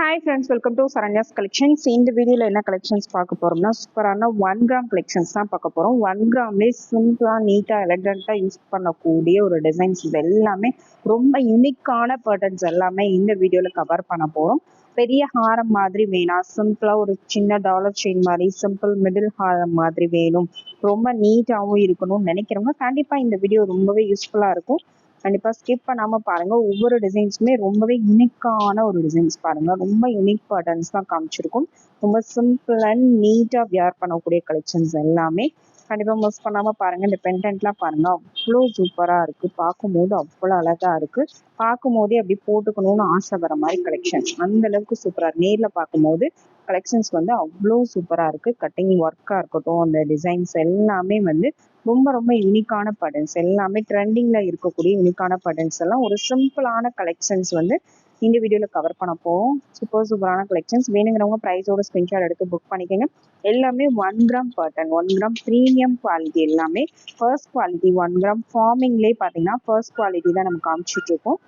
Hi friends welcome to Saranya's collections இந்த வீடியோவில் என்ன கலெக்ஷன்ஸ் பார்க்க போகிறோம்னா சூப்பரான ஒன் கிராம் கலெக்ஷன்ஸ் தான் பார்க்க போகிறோம் ஒன் கிராம்லேயே சிம்பிளாக நீட்டாக எலகண்ட்டாக யூஸ் பண்ணக்கூடிய ஒரு டிசைன்ஸ் இது எல்லாமே ரொம்ப யூனிக்கான பேட்டர்ன்ஸ் எல்லாமே இந்த வீடியோவில் கவர் பண்ண போகிறோம் பெரிய ஹாரம் மாதிரி வேணாம் சிம்பிளாக ஒரு சின்ன டாலர் செயின் மாதிரி சிம்பிள் மிடில் ஹாரம் மாதிரி வேணும். ரொம்ப நீட்டாகவும் இருக்கணும்னு நினைக்கிறவங்க கண்டிப்பாக இந்த வீடியோ ரொம்பவே யூஸ்ஃபுல்லாக இருக்கும். கண்டிப்பா ஸ்கிப் பண்ணாம பாருங்க. ஒவ்வொரு டிசைன்ஸுமே ரொம்பவே யூனிக்கான ஒரு டிசைன்ஸ் பாருங்க. ரொம்ப யூனிக் பேட்டர்ன்ஸ் தான் காமிச்சிருக்கும். ரொம்ப சிம்பிள் அண்ட் நீட்டா வியர் பண்ணக்கூடிய கலெக்ஷன்ஸ் எல்லாமே கண்டிப்பா மிஸ் பண்ணாம பாருங்க. இந்த பென்டென்ட்லாம் பாருங்க. அவ்வளோ சூப்பரா இருக்கு. பார்க்கும்போது அவ்வளோ அழகா இருக்கு. பார்க்கும் போதே அப்படி போட்டுக்கணும்னு ஆசை வர மாதிரி கலெக்ஷன்ஸ் அந்த அளவுக்கு சூப்பரா நேர்ல பார்க்கும்போது கலெக்ஷன்ஸ் வந்து அவ்வளோ சூப்பரா இருக்கு. கட்டிங் ஒர்க்கா இருக்கட்டும் அந்த டிசைன்ஸ் எல்லாமே வந்து ரொம்ப ரொம்ப யூனிக்கான பட்டன்ஸ் எல்லாமே ட்ரெண்டிங்ல இருக்கக்கூடிய யூனிக்கான பட்டன்ஸ் எல்லாம் ஒரு சிம்பிளான கலெக்ஷன்ஸ் வந்து இந்த வீடியோவில் கவர் பண்ண போறோம். சூப்பர் சூப்பரான கலெக்ஷன்ஸ் வேணுங்கிறவங்க ப்ரைஸோட ஸ்கிரீன்ஷாட் எடுத்து புக் பண்ணிக்கோங்க. எல்லாமே one gram Burton one gram premium quality எல்லாமே. ஃபர்ஸ்ட் குவாலிட்டி ஒன் கிராம் ஃபார்மிங்லேயே பார்த்தீங்கன்னா ஃபர்ஸ்ட் குவாலிட்டி தான் நம்ம காமிச்சிட்டு இருக்கோம்.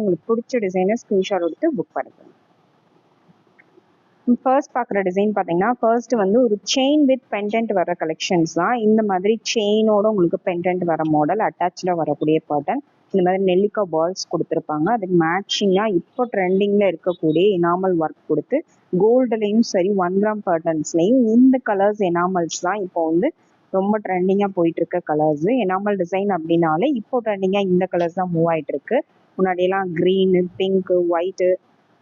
உங்களுக்கு பிடிச்ச டிசைனை ஸ்கிரீன்ஷாட் எடுத்து புக் பண்ணிக்கோங்க. ஃபர்ஸ்ட் பார்க்குற டிசைன் பார்த்தீங்கன்னா ஃபர்ஸ்ட் வந்து ஒரு செயின் வித் பெண்டன்ட் வர கலெக்ஷன்ஸ் தான். இந்த மாதிரி செயினோட உங்களுக்கு பெண்டன்ட் வர மாடல் அட்டாச்சாக வரக்கூடிய பேட்டர்ன் இந்த மாதிரி நெல்லிக்காய் பால்ஸ் கொடுத்துருப்பாங்க. அதுக்கு மேட்சிங்காக இப்போ ட்ரெண்டிங்கில் இருக்கக்கூடிய எனாமல் ஒர்க் கொடுத்து கோல்டுலேயும் சரி ஒன் கிராம் பேட்டர்ன்ஸ்லையும் இந்த கலர்ஸ் எனாமல்ஸ் தான் இப்போ வந்து ரொம்ப ட்ரெண்டிங்காக போயிட்டு இருக்க கலர்ஸ் எனாமல் டிசைன் அப்படின்னாலே இப்போ ட்ரெண்டிங்காக இந்த கலர்ஸ் தான் மூவ் ஆயிட்டு இருக்கு முன்னாடியெல்லாம் க்ரீனு பிங்க்கு ஒயிட்டு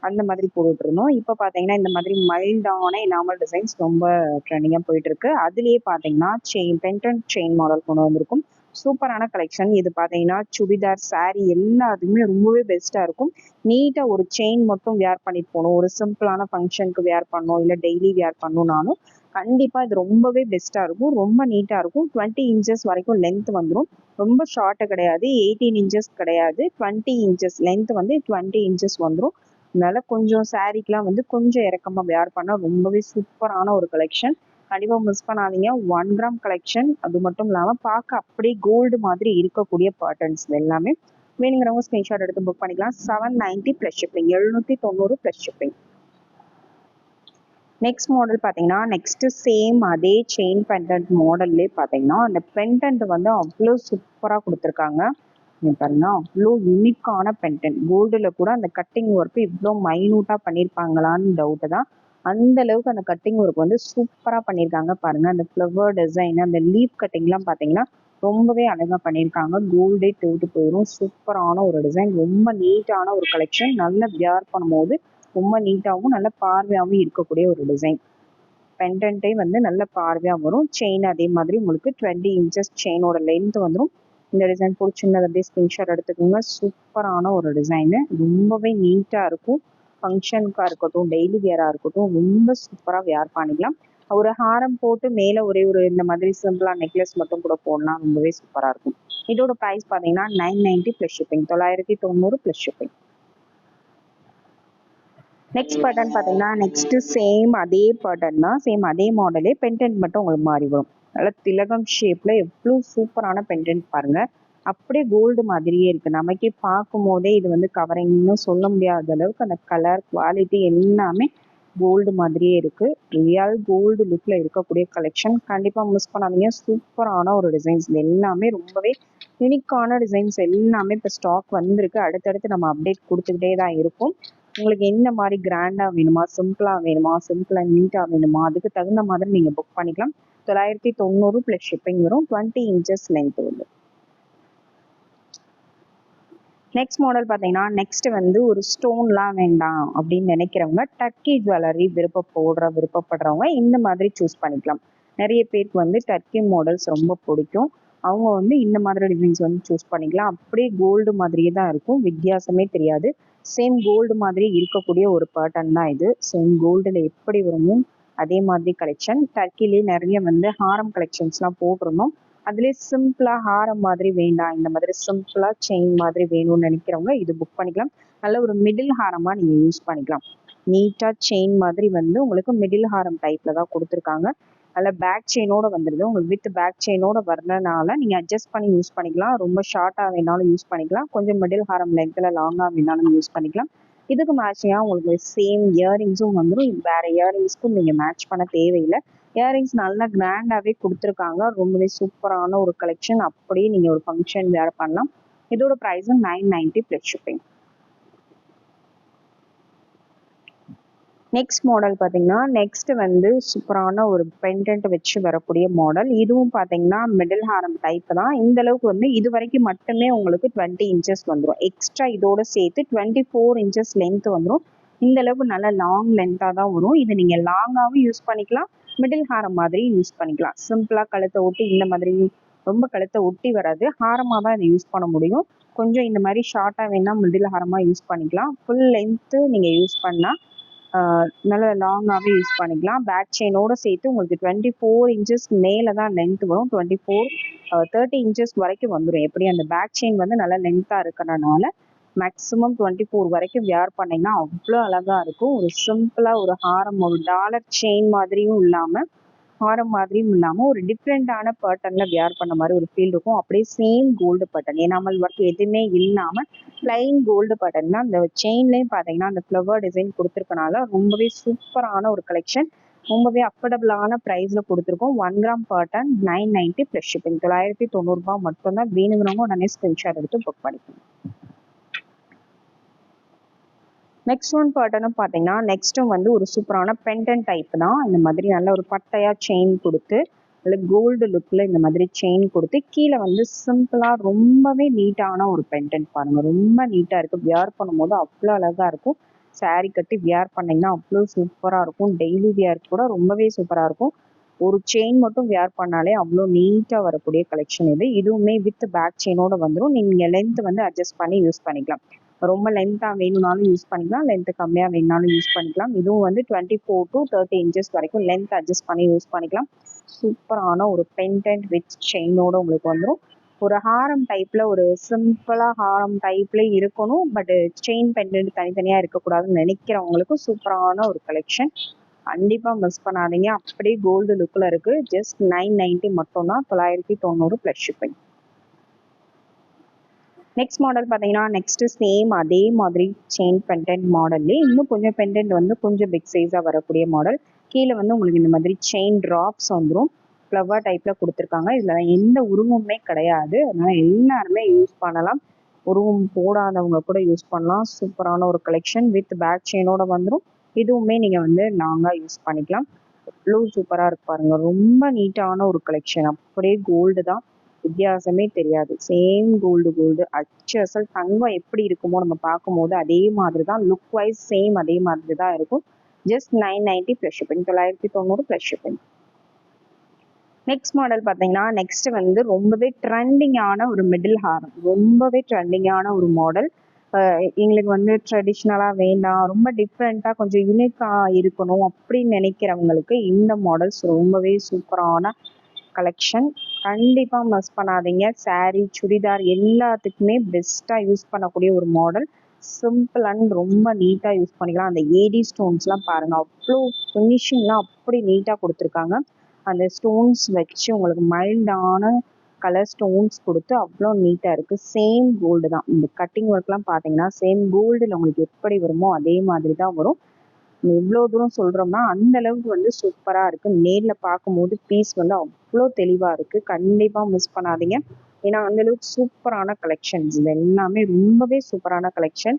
அந்த மாதிரி போட்டுட்டு இருந்தோம் இப்போ பார்த்தீங்கன்னா இந்த மாதிரி மைல்டான நார்மல் டிசைன்ஸ் ரொம்ப ட்ரெண்டிங்காக போயிட்டு இருக்கு அதுலேயே பார்த்தீங்கன்னா செயின் பென்டன் செயின் மாடல் கொண்டு வந்திருக்கும். சூப்பரான கலெக்ஷன் இது பார்த்தீங்கன்னா சுடிதார் சாரி எல்லாத்துக்குமே ரொம்பவே பெஸ்ட்டாக இருக்கும். நீட்டாக ஒரு செயின் மட்டும் வியர் பண்ணிட்டு போகணும். ஒரு சிம்பிளான ஃபங்க்ஷனுக்கு வியர் பண்ணணும். இல்லை டெய்லி வியர் பண்ணணும்னாலும் கண்டிப்பாக இது ரொம்பவே பெஸ்ட்டாக இருக்கும். ரொம்ப நீட்டாக இருக்கும். டுவெண்ட்டி இன்ச்சஸ் வரைக்கும் லென்த் வந்துடும் ரொம்ப ஷார்ட்டு கிடையாது. எயிட்டீன் இன்ச்சஸ் கிடையாது. டுவெண்ட்டி இன்ச்சஸ் லென்த் வந்து டுவெண்ட்டி இன்ச்சஸ் வந்துடும் அதனால கொஞ்சம் சாரீக்கெலாம் வந்து கொஞ்சம் இறக்கமாக வேர் பண்ணால் ரொம்பவே சூப்பரான ஒரு கலெக்ஷன் கண்டிப்பாக மிஸ் பண்ணாதீங்க. ஒன் கிராம் கலெக்ஷன் அது மட்டும் இல்லாமல் பார்க்க அப்படியே கோல்டு மாதிரி இருக்கக்கூடிய பேட்டர்ன்ஸ் எல்லாமே வேணுங்கிறவங்க ஸ்க்ரீன்ஷாட் எடுத்து புக் பண்ணிக்கலாம். செவன் நைன்ட்டி ப்ளஸ் ஷிப்பிங் எழுநூற்றி தொண்ணூறு ப்ளஸ் ஷிப்பிங் நெக்ஸ்ட் மாடல் பார்த்தீங்கன்னா நெக்ஸ்ட்டு சேம் அதே செயின் பெண்டன்ட் மாடல்லே பார்த்தீங்கன்னா அந்த பெண்டன்ட் வந்து அவ்வளோ சூப்பராக கொடுத்துருக்காங்க. பாருங்க. அவ்வளோ யூனிக்கான பென்டன் கோல்டில் கூட அந்த கட்டிங் ஒர்க்கு இவ்வளோ மைனூட்டா பண்ணியிருப்பாங்களான்னு டவுட்டு தான். அந்த அளவுக்கு அந்த கட்டிங் ஒர்க் வந்து சூப்பராக பண்ணியிருக்காங்க பாருங்க அந்த ஃப்ளவர் டிசைன் அந்த லீப் கட்டிங்லாம் பார்த்தீங்கன்னா ரொம்பவே அழகாக பண்ணியிருக்காங்க கோல்டே தூட்டு போயிடும் சூப்பரான ஒரு டிசைன் ரொம்ப நீட்டான ஒரு கலெக்ஷன் நல்லா வியர் பண்ணும்போது ரொம்ப நீட்டாகவும் நல்ல பார்வையாகவும் இருக்கக்கூடிய ஒரு டிசைன் பெண்டன்ட்டே வந்து நல்ல பார்வையாக வரும். செயின் அதே மாதிரி உங்களுக்கு டுவெண்ட்டி இன்ச்சஸ் செயினோட லென்த் வந்துடும் இந்த டிசைன் பிடிச்சிருந்தது அப்படியே ஸ்கிரீன்ஷாட் எடுத்துக்கோங்க. சூப்பரான ஒரு டிசைனு ரொம்பவே நீட்டாக இருக்கும். ஃபங்க்ஷனுக்காக இருக்கட்டும் டெய்லி வியராக இருக்கட்டும் ரொம்ப சூப்பராக வியர் பண்ணிக்கலாம். ஒரு ஹாரம் போட்டு மேலே ஒரே ஒரு இந்த மாதிரி சிம்பிளாக நெக்லஸ் மட்டும் கூட போடலாம் ரொம்பவே சூப்பராக இருக்கும். இதோட ப்ரைஸ் பார்த்தீங்கன்னா நைன் நைன்ட்டி ப்ளஸ் ஷிப்பிங் தொள்ளாயிரத்தி தொண்ணூறு ப்ளஸ் ஷிப்பிங் நெக்ஸ்ட் பட்டன் பார்த்தீங்கன்னா நெக்ஸ்ட்டு சேம் அதே பட்டன் தான். சேம் அதே மாடலே பென்டென்ட் மட்டும் உங்களுக்கு மாறி வரும். நல்ல திலகம் ஷேப்ல எவ்வளோ சூப்பரான பெண்டன்ட் பாருங்க. அப்படியே கோல்டு மாதிரியே இருக்கு. நமக்கே பார்க்கும் போதே இது வந்து கவரிங்னு சொல்ல முடியாத அளவுக்கு அந்த கலர் குவாலிட்டி எல்லாமே கோல்டு மாதிரியே இருக்கு. ரியல் கோல்டு லுக்ல இருக்கக்கூடிய கலெக்ஷன் கண்டிப்பா மிஸ் பண்ணாதீங்க. சூப்பரான ஒரு டிசைன்ஸ் இது எல்லாமே ரொம்பவே யூனிக்கான டிசைன்ஸ் எல்லாமே இப்போ ஸ்டாக் வந்திருக்கு. அடுத்தடுத்து நம்ம அப்டேட் கொடுத்துக்கிட்டே தான் இருக்கும். உங்களுக்கு என்ன மாதிரி கிராண்டாக வேணுமா? சிம்பிளாக வேணுமா? சிம்பிளாக நீட்டாக வேணுமா? அதுக்கு தகுந்த மாதிரி நீங்கள் புக் பண்ணிக்கலாம். தொள்ளாயிரத்தி தொண்ணூறு ப்ளஸ் ஷிப்பிங் வரும். டுவெண்ட்டி இன்ச்சஸ் லென்த் வந்து. நெக்ஸ்ட் மாடல் பார்த்தீங்கன்னா நெக்ஸ்ட் வந்து ஒரு ஸ்டோன்லாம் வேண்டாம் அப்படின்னு நினைக்கிறவங்க டர்க்கி ஜுவல்லரி விருப்ப போடுற விருப்பப்படுறவங்க இந்த மாதிரி சூஸ் பண்ணிக்கலாம். நிறைய பேருக்கு வந்து டர்க்கி மாடல்ஸ் ரொம்ப பிடிக்கும். அவங்க வந்து இந்த மாதிரி டிசைன்ஸ் வந்து சூஸ் பண்ணிக்கலாம். அப்படியே கோல்டு மாதிரியே தான் இருக்கும். வித்தியாசமே தெரியாது. சேம் கோல்டு மாதிரி இருக்கக்கூடிய ஒரு பேட்டர்ன் தான் இது. சேம் கோல்டில் எப்படி வருமோ அதே மாதிரி கலெக்ஷன் டர்க்கிலே நிறைய வந்து ஹாரம் கலெக்ஷன்ஸ்லாம் போட்டிருந்தோம். அதுலேயே சிம்பிளாக ஹாரம் மாதிரி வேண்டாம். இந்த மாதிரி சிம்பிளாக செயின் மாதிரி வேணும்னு நினைக்கிறவங்க இது புக் பண்ணிக்கலாம். நல்ல ஒரு மிடில் ஹாரமாக நீங்கள் யூஸ் பண்ணிக்கலாம். நீட்டாக செயின் மாதிரி வந்து உங்களுக்கு மிடில் ஹாரம் டைப்பில் தான் கொடுத்துருக்காங்க. நல்ல பேக் செயினோட வந்துடுது உங்களுக்கு வித் பேக் செயினோட வரதுனால நீங்கள் அட்ஜஸ்ட் பண்ணி யூஸ் பண்ணிக்கலாம். ரொம்ப ஷார்ட்டாக வேணாலும் யூஸ் பண்ணிக்கலாம். கொஞ்சம் மிடில் ஹாரம் லென்த்தில் லாங்காக வேணாலும் யூஸ் பண்ணிக்கலாம். இதுக்கு மேட்சிங்காக உங்களுக்கு சேம் இயரிங்ஸும் வந்துடும் வேறு இயரிங்ஸ்க்கும் நீங்கள் மேட்ச் பண்ண தேவையில்லை. இயரிங்ஸ் நல்லா கிராண்டாகவே கொடுத்துருக்காங்க. ரொம்பவே சூப்பரான ஒரு கலெக்ஷன் அப்படியே நீங்கள் ஒரு ஃபங்க்ஷன் வேறு பண்ணலாம். இதோட ப்ரைஸும் nine ninety plus shipping next model பார்த்தீங்கன்னா நெக்ஸ்ட் வந்து சூப்பரான ஒரு பெண்டன்ட் வச்சு வரக்கூடிய மாடல் இதுவும் பார்த்தீங்கன்னா மிடில் ஹாரம் டைப் தான். இந்த அளவுக்கு வந்து இது வரைக்கும் மட்டுமே உங்களுக்கு டுவெண்ட்டி இன்ச்சஸ் வந்துடும் எக்ஸ்ட்ரா இதோட சேர்த்து டுவெண்ட்டி ஃபோர் இன்ச்சஸ் லென்த் வந்துடும் இந்த அளவுக்கு நல்ல லாங் லென்த்தாக தான் வரும். இது நீங்கள் லாங்காகவும் யூஸ் பண்ணிக்கலாம். மிடில் ஹாரம் மாதிரி யூஸ் பண்ணிக்கலாம். சிம்பிளாக கழுத்தை ஒட்டி இந்த மாதிரி ரொம்ப கழுத்தை ஒட்டி வராது. ஹாரமாக தான் இதை யூஸ் பண்ண முடியும். கொஞ்சம் இந்த மாதிரி ஷார்ட்டாக வேணால் மிடில் ஹாரமாக யூஸ் பண்ணிக்கலாம். ஃபுல் லென்த்து நீங்கள் யூஸ் பண்ணால் நல்ல லாங்காகவே யூஸ் பண்ணிக்கலாம். பேக் செயினோட சேர்த்து உங்களுக்கு டுவெண்ட்டி ஃபோர் இன்ச்சஸ் மேலே தான் லென்த் வரும். டுவெண்ட்டி ஃபோர் தேர்ட்டி இன்ச்சஸ் வரைக்கும் வந்துடும் எப்படி அந்த பேக் செயின் வந்து நல்லா லென்த்தாக இருக்கிறனால மேக்ஸிமம் டுவெண்ட்டி ஃபோர் வரைக்கும் வியர் பண்ணிங்கன்னா அவ்வளோ அழகாக இருக்கும். ஒரு சிம்பிளாக ஒரு ஹாரம் ஒரு டாலர் செயின் மாதிரியும் இல்லாமல் ஹாரம் மாதிரியும் இல்லாமல் ஒரு டிஃப்ரெண்ட்டான பேட்டர்னில் வியர் பண்ண மாதிரி ஒரு ஃபீல் இருக்கும். அப்படியே same gold button enamel work எதுவுமே இல்லாமல் பிளைன் கோல்டு பட்டன் தான். அந்த செயின்லேயும் பார்த்தீங்கன்னா அந்த ஃப்ளவர் டிசைன் கொடுத்துருக்கனால ரொம்பவே சூப்பரான ஒரு கலெக்ஷன் ரொம்பவே அஃபோர்டபுளான ப்ரைஸில் கொடுத்துருக்கோம். One gram pattern nine ninety plus shipping தொள்ளாயிரத்தி தொண்ணூறுபா மட்டும்தான். வேணுங்கிறவங்க உடனே ஸ்கிரீன்ஷாட் எடுத்து புக் பண்ணிக்கணும் நெக்ஸ்ட் ஒன் பேட்டர்னும் பார்த்தீங்கன்னா நெக்ஸ்ட்டும் வந்து ஒரு சூப்பரான பென்டன் டைப் தான். இந்த மாதிரி நல்ல ஒரு பட்டையாக செயின் கொடுத்து நல்ல கோல்டு லுக்கில் இந்த மாதிரி செயின் கொடுத்து கீழே வந்து சிம்பிளாக ரொம்பவே நீட்டான ஒரு பென்டென்ட் பாருங்கள் ரொம்ப நீட்டாக இருக்குது வியர் பண்ணும்போது அவ்வளோ அழகாக இருக்கும். சாரீ கட்டி வியர் பண்ணிங்கன்னா அவ்வளோ சூப்பராக இருக்கும். டெய்லி வியர் கூட ரொம்பவே சூப்பராக இருக்கும். ஒரு செயின் மட்டும் வியர் பண்ணாலே அவ்வளோ நீட்டாக வரக்கூடிய கலெக்ஷன் இது. இதுவுமே வித் பேக் செயினோட வந்துடும் நீங்கள் லென்த் வந்து அட்ஜஸ்ட் பண்ணி யூஸ் பண்ணிக்கலாம். ரொம்ப லென்த்தாக வேணும்னாலும் யூஸ் பண்ணிக்கலாம். லென்த்து கம்மியாக வேணும்னாலும் யூஸ் பண்ணிக்கலாம். இதுவும் வந்து twenty four to thirty inches வரைக்கும் லென்த் அட்ஜஸ்ட் பண்ணி யூஸ் பண்ணிக்கலாம். சூப்பரான ஒரு பென்டென்ட் வித் செயினோட உங்களுக்கு வந்துடும் ஒரு ஹாரம் டைப்பில் ஒரு சிம்பிளாக ஹாரம் டைப்ல இருக்கணும். பட் செயின் பெண்டன்ட் தனித்தனியாக இருக்கக்கூடாதுன்னு நினைக்கிறவங்களுக்கு சூப்பரான ஒரு கலெக்ஷன் கண்டிப்பாக மிஸ் பண்ணாதீங்க. அப்படியே கோல்டு லுக்கில் இருக்குது ஜஸ்ட் நைன் நைன்ட்டி மட்டும்தான். தொள்ளாயிரத்தி தொண்ணூறு ப்ளஸ் ஷிப்பிங் நெக்ஸ்ட் மாடல் பார்த்தீங்கன்னா நெக்ஸ்ட்டு சேம் அதே மாதிரி செயின் பெண்டன்ட் மாடல்லே இன்னும் கொஞ்சம் பெண்டன்ட் வந்து கொஞ்சம் பிக் சைஸாக வரக்கூடிய மாடல் கீழே வந்து உங்களுக்கு இந்த மாதிரி செயின் ட்ராப்ஸ் வந்துடும் ஃப்ளவர் டைப்பில் கொடுத்துருக்காங்க. இதில் எந்த உருவமுமே கிடையாது. அதனால் எல்லாருமே யூஸ் பண்ணலாம். உருவம் போடாதவங்க கூட யூஸ் பண்ணலாம். சூப்பரான ஒரு கலெக்ஷன் வித் பேக் செயினோட வந்துடும் இதுவுமே நீங்கள் வந்து நாங்கள் யூஸ் பண்ணிக்கலாம். லூ சூப்பராக இருக்கு பாருங்கள் ரொம்ப நீட்டான ஒரு கலெக்ஷன் அப்படியே கோல்டு தான். வித்தியாசமே தெரியாது. சேம் கோல்டு கோல்டு அச்சு அசல் தங்கம் எப்படி இருக்குமோ நம்ம பார்க்கும்போது அதே மாதிரி தான் லுக் வைஸ் சேம் அதே மாதிரி தான் இருக்கும். Just nine ninety plus shipping தொள்ளாயிரத்தி தொண்ணூறு ப்ளஸ் ஷிப்பிங் நெக்ஸ்ட் மாடல் பார்த்தீங்கன்னா நெக்ஸ்ட் வந்து ரொம்பவே ட்ரெண்டிங்கான ஒரு மிடில் ஹாரம் ரொம்பவே ட்ரெண்டிங்கான ஒரு மாடல் எங்களுக்கு வந்து ட்ரெடிஷ்னலாக வேண்டாம். ரொம்ப டிஃப்ரெண்ட்டாக கொஞ்சம் யூனிக்காக இருக்கணும் அப்படின்னு நினைக்கிறவங்களுக்கு இந்த மாடல்ஸ் ரொம்பவே சூப்பரான கலெக்ஷன் கண்டிப்பாக மிஸ் பண்ணாதீங்க. சாரீ சுடிதார் எல்லாத்துக்குமே பெஸ்ட்டாக யூஸ் பண்ணக்கூடிய ஒரு மாடல் சிம்பிள் அண்ட் ரொம்ப நீட்டாக யூஸ் பண்ணிக்கலாம். அந்த ஏடி ஸ்டோன்ஸ்லாம் பாருங்கள் அவ்வளோ ஃபினிஷிங்லாம் அப்படி நீட்டாக கொடுத்துருக்காங்க. அந்த ஸ்டோன்ஸ் வச்சு உங்களுக்கு மைல்டான கலர் ஸ்டோன்ஸ் கொடுத்து அவ்வளோ நீட்டாக இருக்குது சேம் கோல்டு தான். இந்த கட்டிங் ஒர்க்லாம் பார்த்தீங்கன்னா சேம் கோல்டில் உங்களுக்கு எப்படி வருமோ அதே மாதிரி தான் வரும். இவ்வளோ தூரம் சொல்கிறோம்னா அந்த அளவுக்கு வந்து சூப்பராக இருக்குது நேரில் பார்க்கும்போது பீஸ் வந்து அவ்வளோ தெளிவாக இருக்குது கண்டிப்பாக மிஸ் பண்ணாதீங்க. ஏன்னா அந்த அளவுக்கு சூப்பரான கலெக்ஷன்ஸ் இது எல்லாமே ரொம்பவே சூப்பரான கலெக்ஷன்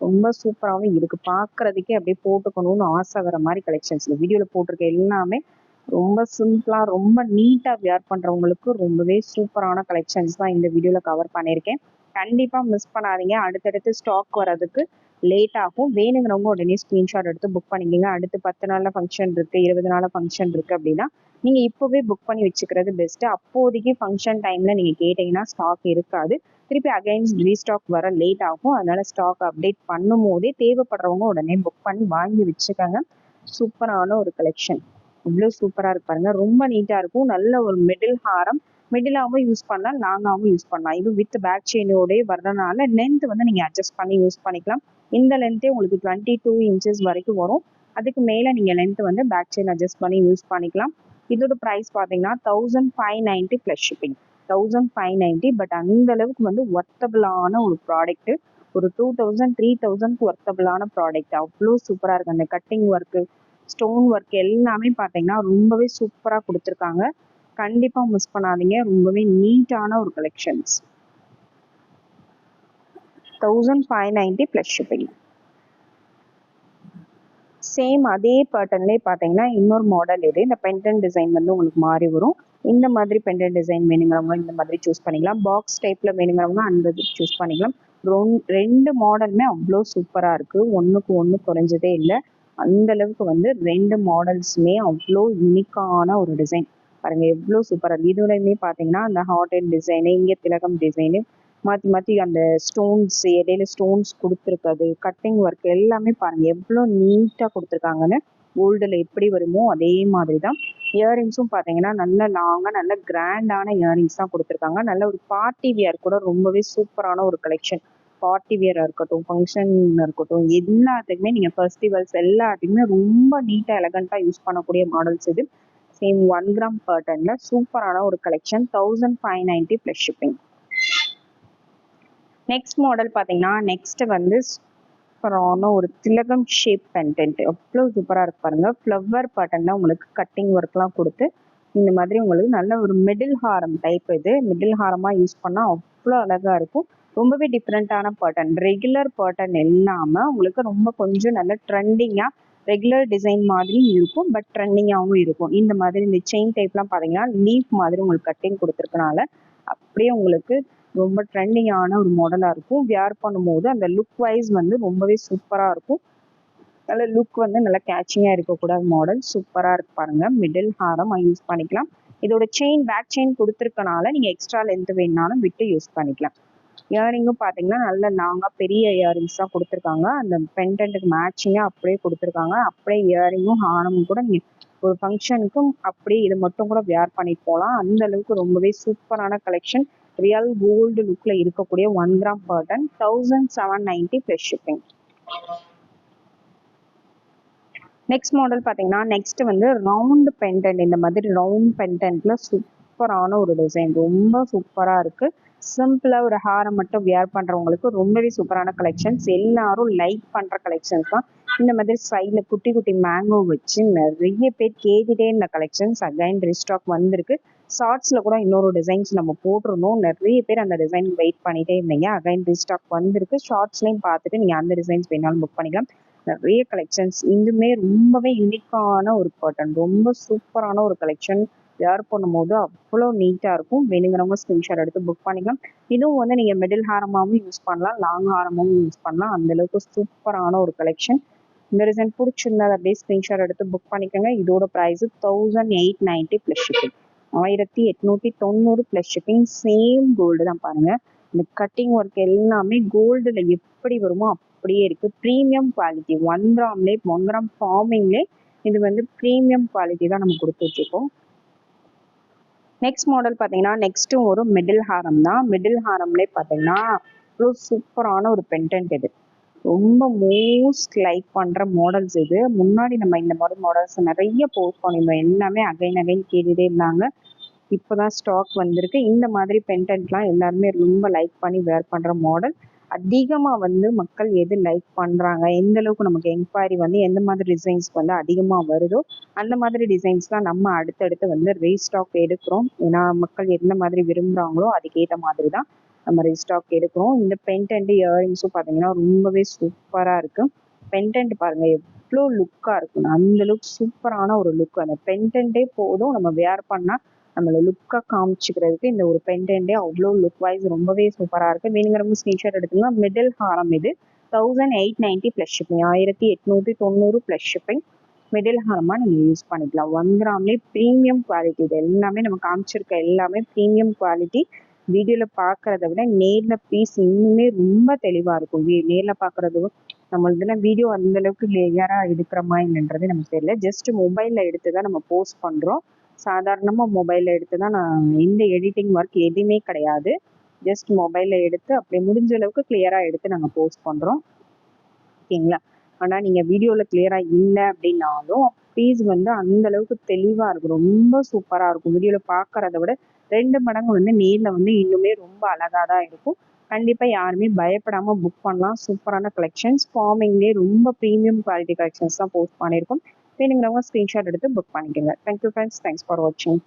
ரொம்ப சூப்பராகவும் இருக்குது பார்க்குறதுக்கே அப்படியே போட்டுக்கணும்னு ஆசை வர மாதிரி கலெக்ஷன்ஸ் இந்த வீடியோவில் போட்டிருக்க எல்லாமே ரொம்ப சிம்பிளாக ரொம்ப நீட்டாக வியர் பண்ணுறவங்களுக்கு ரொம்பவே சூப்பரான கலெக்ஷன்ஸ் தான் இந்த வீடியோவில் கவர் பண்ணியிருக்கேன். கண்டிப்பாக மிஸ் பண்ணாதீங்க. அடுத்தடுத்து ஸ்டாக் வர்றதுக்கு லேட் ஆகும். வேணுங்கிறவங்க உடனே ஸ்க்ரீன்ஷாட் எடுத்து புக் பண்ணிக்கோங்க. அடுத்து பத்து நாளில் ஃபங்க்ஷன் இருக்குது இருபது நாளில் ஃபங்க்ஷன் இருக்குது அப்படின்னா நீங்கள் இப்போவே புக் பண்ணி வச்சுக்கிறது பெஸ்ட்டு அப்போதைக்கு ஃபங்க்ஷன் டைமில் நீங்கள் கேட்டிங்கன்னா ஸ்டாக் இருக்காது. திருப்பி அகைன்ஸ் ரீஸ்டாக் வர லேட் ஆகும். அதனால் ஸ்டாக் அப்டேட் பண்ணும் போதே தேவைப்படுறவங்க உடனே புக் பண்ணி வாங்கி வச்சுக்கோங்க. சூப்பரான ஒரு கலெக்ஷன் இவ்வளோ சூப்பராக இருக்கு பாருங்க. ரொம்ப நீட்டாக இருக்கும். நல்ல ஒரு மிடில் ஹாரம். மிடிலாகவும் யூஸ் பண்ணலாம். லாங்காகவும் யூஸ் பண்ணலாம். இது வித் பேக் செயினோடய வர்றதுனால லென்த் வந்து நீங்கள் அட்ஜஸ்ட் பண்ணி யூஸ் பண்ணிக்கலாம். இந்த லென்த்தே உங்களுக்கு டுவெண்ட்டி டூ இன்ச்சஸ் வரைக்கும் வரும். அதுக்கு மேலே நீங்கள் லென்த் வந்து பேக் செயின் அட்ஜஸ்ட் பண்ணி யூஸ் பண்ணிக்கலாம். இதோட ப்ரைஸ் பார்த்தீங்கன்னா thousand five ninety plus shipping thousand five ninety but அந்த அளவுக்கு வந்து ஒர்த்தபிளான ஒரு ப்ராடக்ட்டு ஒரு டூ தௌசண்ட் த்ரீ தௌசண்ட்க்கு ஒர்த்தபிளான ப்ராடக்ட் அவ்வளோ சூப்பராக இருக்குது அந்த கட்டிங் ஒர்க்கு ஸ்டோன் ஒர்க் எல்லாமே பார்த்தீங்கன்னா ரொம்பவே சூப்பராக கொடுத்துருக்காங்க. கண்டிப்பாக மிஸ் பண்ணாதீங்க. ரொம்பவே நீட்டான ஒரு collections thousand five ninety plus shipping same அதே பேட்டர்ன்லேயே பார்த்தீங்கன்னா இன்னொரு மாடல் இது. இந்த பென்டன் டிசைன் வந்து உங்களுக்கு மாறி வரும். இந்த மாதிரி பென்டன் டிசைன் வேணுங்கிறவங்க இந்த மாதிரி சூஸ் பண்ணிக்கலாம். பாக்ஸ் டைப்பில் வேணுங்கிறவங்க அந்த சூஸ் பண்ணிக்கலாம். ரெண்டு மாடலுமே அவ்வளோ சூப்பராக இருக்குது ஒன்றுக்கு ஒன்று குறைஞ்சதே இல்லை. அந்த அளவுக்கு வந்து ரெண்டு மாடல்ஸுமே அவ்வளோ யூனிக்கான ஒரு டிசைன் பாருங்க எவ்வளோ சூப்பராக இருக்குது இதுலையுமே பார்த்தீங்கன்னா அந்த ஹாட் அண்ட் டிசைனு இங்கே திலகம் டிசைனு மாற்றி மாற்றி அந்த ஸ்டோன்ஸ் இடையில ஸ்டோன்ஸ் கொடுத்துருக்கிறது கட்டிங் ஒர்க் எல்லாமே பாருங்க. எவ்வளோ நீட்டாக கொடுத்துருக்காங்கன்னு கோல்டில் எப்படி வருமோ அதே மாதிரி தான் இயரிங்ஸும் பார்த்தீங்கன்னா நல்ல லாங்காக நல்ல கிராண்டான இயரிங்ஸ் தான் கொடுத்துருக்காங்க. நல்ல ஒரு பார்ட்டி வியர் கூட ரொம்பவே சூப்பரான ஒரு கலெக்ஷன் பார்ட்டி வியராக இருக்கட்டும் ஃபங்க்ஷன் இருக்கட்டும் எல்லாத்துக்குமே நீங்கள் ஃபெஸ்டிவல்ஸ் எல்லாத்துக்குமே ரொம்ப நீட்டாக எலகண்ட்டாக யூஸ் பண்ணக்கூடிய மாடல்ஸ் இது. சேம் ஒன் கிராம் பர்டனில் சூப்பரான ஒரு collection thousand five ninety plus shipping next model பார்த்தீங்கன்னா நெக்ஸ்ட் வந்து சூப்பரான ஒரு திலகம் ஷேப் பென்டென்ட் அவ்வளோ சூப்பராக இருக்கு பாருங்க. ஃப்ளவர் பேட்டர்னில் உங்களுக்கு கட்டிங் ஒர்க்லாம் கொடுத்து இந்த மாதிரி உங்களுக்கு நல்ல ஒரு மிடில் ஹாரம் டைப் இது. மிடில் ஹாரமாக யூஸ் பண்ணால் அவ்வளோ அழகாக இருக்கும். ரொம்பவே டிஃப்ரெண்ட்டான பேட்டர்ன் ரெகுலர் பேட்டர்ன் இல்லாமல் உங்களுக்கு ரொம்ப கொஞ்சம் நல்ல ட்ரெண்டிங்காக ரெகுலர் டிசைன் மாதிரியும் இருக்கும் பட் ட்ரெண்டிங்காகவும் இருக்கும். இந்த மாதிரி இந்த செயின் டைப்லாம் பார்த்தீங்கன்னா லீஃப் மாதிரி உங்களுக்கு கட்டிங் கொடுத்துருக்கனால அப்படியே உங்களுக்கு ரொம்ப ட்ரெண்டிங்கான ஒரு மாடலாக இருக்கும். வியர் பண்ணும்போது அந்த லுக் வைஸ் வந்து ரொம்பவே சூப்பராக இருக்கும். நல்ல லுக் வந்து நல்லா கேச்சிங்காக இருக்கக்கூடாத மாடல் சூப்பராக இருக்கு பாருங்க. மிடில் ஹாரம் யூஸ் பண்ணிக்கலாம். இதோட செயின் பேக் செயின் கொடுத்துருக்கனால நீங்கள் எக்ஸ்ட்ரா லென்த் வேணுனாலும் விட்டு யூஸ் பண்ணிக்கலாம். இயரிங்கும் பார்த்தீங்கன்னா நல்ல லாங்காக பெரிய இயரிங்ஸ் தான் கொடுத்துருக்காங்க. அந்த பென்டென்ட்டுக்கு மேட்சிங்காக அப்படியே கொடுத்துருக்காங்க. அப்படியே இயரிங்கும் ஹாரமும் கூட நீங்கள் ஒரு ஃபங்க்ஷனுக்கும் அப்படியே இது மட்டும் கூட வியர் பண்ணிட்டு போகலாம் அந்த அளவுக்கு ரொம்பவே சூப்பரான கலெக்ஷன் ரியல் கோல்டு லுக்ல இருக்கக்கூடிய one gram Burton thousand seven ninety plus shipping next model பார்த்தீங்கன்னா நெக்ஸ்ட் வந்து ரவுண்ட் பென்டென்ட் இந்த மாதிரி ரவுண்ட் பென்டென்ட்ல சூப்பரான ஒரு டிசைன் ரொம்ப சூப்பராக இருக்கு. சிம்பிளாக ஒரு ஹாரை மட்டும் வியர் பண்ணுறவங்களுக்கு ரொம்பவே சூப்பரான கலெக்ஷன்ஸ் எல்லாரும் லைக் பண்ணுற கலெக்ஷன்ஸ் தான். இந்த மாதிரி சைடில் குட்டி குட்டி மேங்கோ வச்சு நிறைய பேர் கேட்டுட்டே இருந்த கலெக்ஷன்ஸ் அகைன் ரீஸ்டாக் வந்திருக்கு. ஷார்ட்ஸில் கூட இன்னொரு டிசைன்ஸ் நம்ம போட்டிருந்தோம். நிறைய பேர் அந்த டிசைன் வெயிட் பண்ணிட்டே இருந்தீங்க. அகைன் ரீஸ்டாக் வந்திருக்கு. ஷார்ட்ஸ்லையும் பார்த்துட்டு நீங்கள் அந்த டிசைன்ஸ் வேணாலும் புக் பண்ணிக்கலாம். நிறைய கலெக்ஷன்ஸ் இதுமே ரொம்பவே யூனிக்கான ஒரு காட்டன் ரொம்ப சூப்பரான ஒரு கலெக்ஷன் வேர் பண்ணும்போது அவ்வளோ நீட்டாக இருக்கும். வேணுங்கிறவங்க ஸ்கிரீன்ஷாட் எடுத்து புக் பண்ணிக்கலாம். இதுவும் வந்து நீங்கள் மிடில் ஹாரமாகவும் யூஸ் பண்ணலாம். லாங் ஹாரமாகவும் யூஸ் பண்ணலாம். அந்தளவுக்கு சூப்பரான ஒரு கலெக்ஷன் இந்த டிசைன் பிடிச்சிருந்தா அப்படியே ஸ்கிரீன்ஷாட் எடுத்து புக் பண்ணிக்கோங்க. இதோட price thousand eight ninety plus shipping ஆயிரத்தி எட்நூற்றி தொண்ணூறு ப்ளஸ் ஷிப்பிங் சேம் கோல்டு தான் பாருங்கள் இந்த கட்டிங் ஒர்க் எல்லாமே கோல்டில் எப்படி வருமோ அப்படியே இருக்குது ப்ரீமியம் குவாலிட்டி ஒன் கிராம்லேயே ஒன் கிராம் ஃபார்மிங்லே இது வந்து ப்ரீமியம் குவாலிட்டி தான் நம்ம கொடுத்துட்ருக்கோம் நெக்ஸ்ட் மாடல் பார்த்தீங்கன்னா நெக்ஸ்ட்டும் ஒரு மிடில் ஹாரம் தான். மிடில் ஹாரம்லேயே பார்த்தீங்கன்னா அவ்வளோ சூப்பரான ஒரு பென்டென்ட் இது. ரொம்ப மோஸ்ட் லைக் பண்ணுற மாடல்ஸ் இது. முன்னாடி நம்ம இந்த மாதிரி மாடல்ஸ் நிறைய போஸ்ட் பண்ணியிருந்தோம். எல்லாமே அகைன் அகைன் கேட்டுகிட்டே இருந்தாங்க. இப்போ தான் ஸ்டாக் வந்திருக்கு. இந்த மாதிரி பென்டென்ட்லாம் எல்லாருமே ரொம்ப லைக் பண்ணி வேர் பண்ணுற மாடல் அதிகமாக வந்து மக்கள் எது லைக் பண்ணுறாங்க எந்த அளவுக்கு நமக்கு என்கொயரி வந்து எந்த மாதிரி டிசைன்ஸ்க்கு வந்து அதிகமாக வருதோ அந்த மாதிரி டிசைன்ஸ் தான் நம்ம அடுத்தடுத்து வந்து ரீஸ்டாக் எடுக்கிறோம். ஏன்னா மக்கள் எந்த மாதிரி விரும்புகிறாங்களோ அதுக்கேற்ற மாதிரி தான் நம்ம ரீஸ்டாக் எடுக்கிறோம். இந்த பென்டென்ட் இயரிங்ஸும் பார்த்தீங்கன்னா ரொம்பவே சூப்பராக இருக்குது பென்டென்ட் பாருங்கள் எவ்வளோ லுக்காக இருக்கும். அந்த லுக் சூப்பரான ஒரு லுக் அந்த பென்டென்ட்டே போதும் நம்ம வேர் பண்ணால் நம்மளை லுக்காக காமிச்சிக்கிறதுக்கு இந்த ஒரு பென்டென்ட்டே அவ்வளோ லுக் வைஸ் ரொம்பவே சூப்பராக இருக்குது வேணுங்கிறவங்க ஸ்க்ரீன்ஷாட் எடுத்துங்க மிடில் ஹாரம் இது. Thousand eight ninety plus shipping ஆயிரத்தி எட்நூற்றி தொண்ணூறு ப்ளஸ் ஷிப்பிங் மிடில் ஹாரமாக நீங்கள் யூஸ் பண்ணிக்கலாம். ஒன் கிராம்லேயே ப்ரீமியம் குவாலிட்டி இது. எல்லாமே நம்ம காமிச்சிருக்க எல்லாமே ப்ரீமியம் குவாலிட்டி வீடியோவில் பார்க்குறத விட நேரில் பீஸ் இன்னுமே ரொம்ப தெளிவாக இருக்கும். நேரில் பார்க்கறது நம்மளதுல வீடியோ அந்தளவுக்கு கிளியராக எடுக்கிறோமா என்னன்றது நமக்கு தெரியல. ஜஸ்ட் மொபைலில் எடுத்து தான் நம்ம போஸ்ட் பண்ணுறோம் சாதாரணமாக மொபைலில் எடுத்து தான் நான் இந்த எடிட்டிங் ஒர்க் எதுவுமே கிடையாது. ஜஸ்ட் மொபைலில் எடுத்து அப்படி முடிஞ்ச அளவுக்கு கிளியராக எடுத்து நாங்கள் போஸ்ட் பண்ணுறோம் ஓகேங்களா? ஆனால் நீங்கள் வீடியோவில் கிளியராக இல்லை அப்படின்னாலும் பேஜ் வந்து அந்த அளவுக்கு தெளிவாக இருக்கும். ரொம்ப சூப்பராக இருக்கும். வீடியோவில் பார்க்குறத விட ரெண்டு மடங்கு வந்து நேரில் வந்து இன்னுமே ரொம்ப அழகாக தான் இருக்கும். கண்டிப்பாக யாருமே பயப்படாமல் புக் பண்ணலாம். சூப்பரான கலெக்ஷன்ஸ் ஃபார்மிங்லேயே ரொம்ப ப்ரீமியம் குவாலிட்டி கலெக்ஷன்ஸ் தான் போஸ்ட் பண்ணியிருக்கோம். வேணுங்கிறவங்க ஸ்க்ரீன்ஷாட் எடுத்து புக் பண்ணிக்கோங்க. தேங்க்யூ ஃப்ரெண்ட்ஸ் தேங்க்ஸ் ஃபார் வாட்சிங்